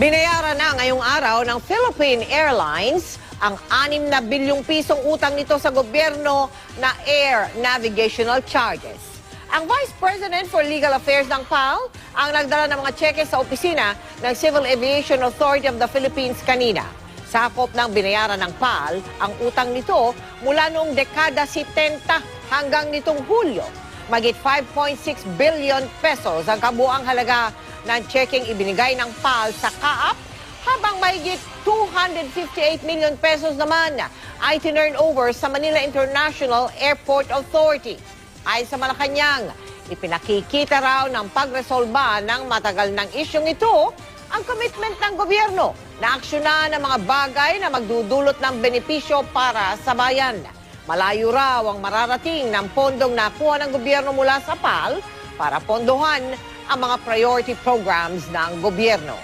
Binayaran na ngayong araw ng Philippine Airlines ang 6 na bilyong pisong utang nito sa gobyerno na air navigational charges. Ang Vice President for Legal Affairs ng PAL ang nagdala ng mga cheque sa opisina ng Civil Aviation Authority of the Philippines kanina. Sakop ng binayaran ng PAL ang utang nito mula noong dekada 70 hanggang nitong Hulyo. Magit 5.6 billion pesos ang kabuang halaga ng checking ibinigay ng PAL sa kaap habang mahigit 258 million pesos naman ay tinurn over sa Manila International Airport Authority. Ay sa Malacanang, ipinakikita raw ng pagresolba ng matagal ng isyong ito ang commitment ng gobyerno na aksyonan ng mga bagay na magdudulot ng benepisyo para sa bayan. Malayo raw ang mararating ng pondong nakuha ng gobyerno mula sa PAL para pondohan ang mga priority programs ng gobyerno.